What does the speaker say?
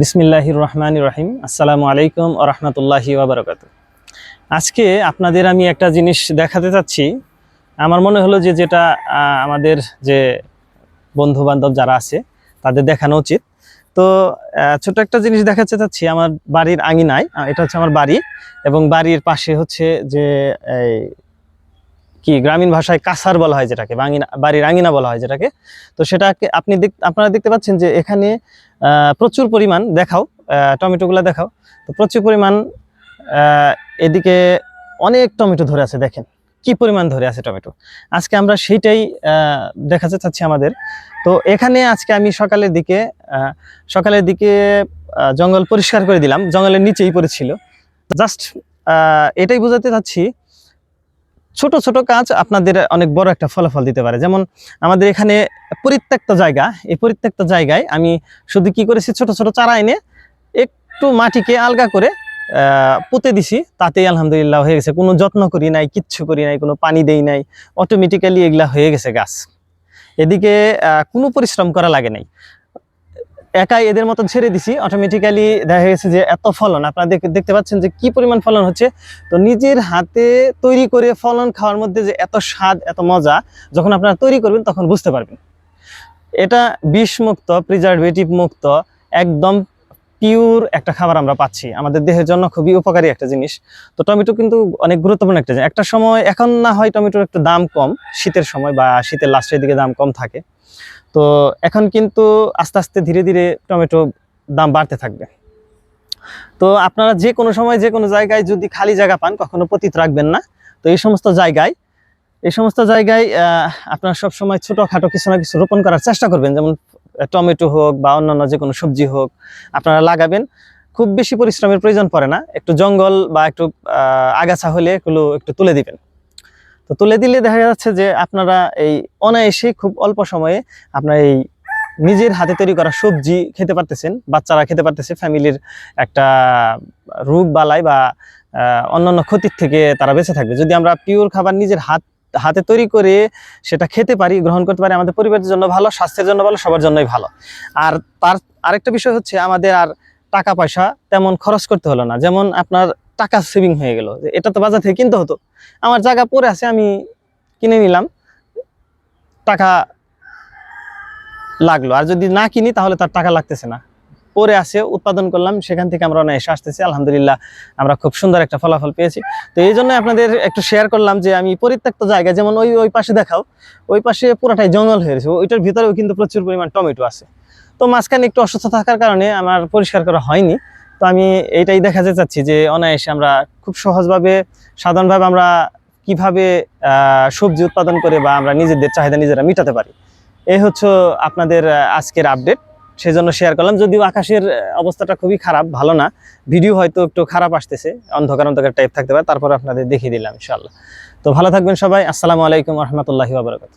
বিসমিল্লাহির রহমান রহিম। আসসালামু আলাইকুম ও রহমতুল্লাহি আজকে আপনাদের আমি একটা জিনিস দেখাতে চাচ্ছি। আমার মনে হলো যে যেটা আমাদের যে বন্ধু বান্ধব যারা আছে, তাদের দেখানো উচিত। তো ছোট একটা জিনিস দেখাতে চাচ্ছি আমার বাড়ির আঙিনায়। এটা হচ্ছে আমার বাড়ি এবং বাড়ির পাশে হচ্ছে যে কি গ্রামীণ ভাষায় কাসার বলা হয় যেটাকে বা আঙিনা বাড়ির আঙিনা বলা হয় যেটাকে। তো সেটাকে আপনি আপনারা দেখতে পাচ্ছেন যে এখানে প্রচুর পরিমাণ, দেখাও টমেটোগুলো দেখাও। তো প্রচুর পরিমাণ এদিকে অনেক টমেটো ধরে আছে, দেখেন। কি পরিমাণ ধরে আছে টমেটো। আজকে আমরা সেইটাই দেখাতে চাচ্ছি আমাদের। তো এখানে আজকে আমি সকালের দিকে সকালের দিকে জঙ্গল পরিষ্কার করে দিলাম। জঙ্গলের নিচেই পড়েছিল। জাস্ট এটাই বোঝাতে চাচ্ছি ছোট ছোট কাজ আপনাদের অনেক বড় একটা ফলাফল দিতে পারে। যেমন আমাদের এখানে পরিত্যক্ত জায়গা, এই পরিত্যক্ত জায়গায় আমি শুধু কি করেছি? ছোট ছোট চারা এনে একটু মাটিকে আলগা করে পুঁতে দিছি। তাতেই আলহামদুলিল্লাহ হয়ে গেছে। কোনো যত্ন করি নাই, কিচ্ছু করি নাই, কোনো পানি দেই নাই। অটোমেটিক্যালি এগুলা হয়ে গেছে গাছ। এদিকে কোনো পরিশ্রম করা লাগে নাই। একাই এদের মতন ছেড়ে দিছি অটোমেটিক্যালি দেখা গেছে যে এত ফলন। আপনারা দেখ- দেখতে পাচ্ছেন যে কি পরিমাণ ফলন হচ্ছে। তো নিজের হাতে তৈরি করে ফলন খাওয়ার মধ্যে যে এত স্বাদ, এত মজা, যখন আপনারা তৈরি করবেন তখন বুঝতে পারবেন। এটা বিষমুক্ত প্রিজারভেটিভ মুক্ত, একদম পিওর একটা খাবার আমরা পাচ্ছি। আমাদের দেহের জন্য খুবই উপকারী একটা জিনিস। তো টমেটো কিন্তু অনেক গুরুত্বপূর্ণ একটা জিনিস। একটা সময় এখন না হয় টমেটোর একটু দাম কম, শীতের সময় বা শীতের লাস্টের দিকে দাম কম থাকে। তো এখন কিন্তু আস্তে আস্তে ধীরে ধীরে টমেটো দাম বাড়তে থাকবে। তো আপনারা যে কোনো সময় যে কোনো জায়গায় যদি খালি জায়গা পান, কখনো পতিত রাখবেন না। তো এই সমস্ত জায়গায়, এই সমস্ত জায়গায় আপনারা সব সময় ছোটোখাটো কিছু না কিছু রোপণ করার চেষ্টা করবেন। যেমন টমেটো হোক বা অন্যান্য যে কোনো সবজি হোক, আপনারা লাগাবেন। খুব বেশি পরিশ্রমের প্রয়োজন পড়ে না। একটু জঙ্গল বা একটু আগাছা হলে এগুলো একটু তুলে দিবেন। তো তুলে দিলে দেখা যাচ্ছে যে আপনারা এই অনায়াসে খুব অল্প সময়ে আপনার এই নিজের হাতে তৈরি করা সবজি খেতে পারতেছেন, বাচ্চারা খেতে পারতেছে, ফ্যামিলির একটা রোগ বালাই বা অন্যান্য ক্ষতির থেকে তারা বেঁচে থাকবে। যদি আমরা পিওর খাবার নিজের হাত, হাতে তৈরি করে সেটা খেতে পারি, গ্রহণ করতে পারি, আমাদের পরিবারের জন্য ভালো, স্বাস্থ্যের জন্য ভালো, সবার জন্যই ভালো। আর তার আরেকটা বিষয় হচ্ছে আমাদের আর টাকা পয়সা তেমন খরচ করতে হলো না। যেমন আপনার টাকা সেভিং হয়ে গেল এটা তো বাজার থেকে কিনতে হতো। আমার জায়গা পড়ে আছে, আমি কিনে নিলাম। টাকা লাগল। আর যদি না কিনি, তাহলে তার টাকা লাগতেছে না। পরে আসে উৎপাদন করলাম, সেখান থেকে আমরা অনায়াসে আসতেছি। আলহামদুলিল্লাহ, আমরা খুব সুন্দর একটা ফলাফল পেয়েছি। তো এই জন্য আপনাদের একটু শেয়ার করলাম যে, আমি পরিত্যক্ত জায়গা, যেমন ওই ওই পাশে দেখাও, ওই পাশে পুরোটাই জঙ্গল হয়ে গেছে ওইটার ভিতরেও কিন্তু প্রচুর পরিমাণ টমেটো আছে। তো মাঝখানে একটু অসুস্থ থাকার কারণে আমার পরিষ্কার করা হয়নি। তো আমি এইটাই দেখাতে চাচ্ছি যে অনায়াসে আমরা খুব সহজভাবে, সাধারণভাবে আমরা কীভাবে সবজি উৎপাদন করে বা আমরা নিজেদের চাহিদা নিজেরা মিটাতে পারি। এই হচ্ছে আপনাদের আজকের আপডেট সেই জন্য শেয়ার করলাম। যদিও আকাশের অবস্থাটা খুবই খারাপ, ভালো না। ভিডিও হয়তো একটু খারাপ আসতেছে। অন্ধকার অন্ধকার টাইপ থাকতে পারে। তারপর আপনাদের দেখিয়ে দিলাম ইনশাল্লাহ তো ভালো থাকবেন সবাই। আসসালামু আলাইকুম রহমতুল্লাহি বাবরকাত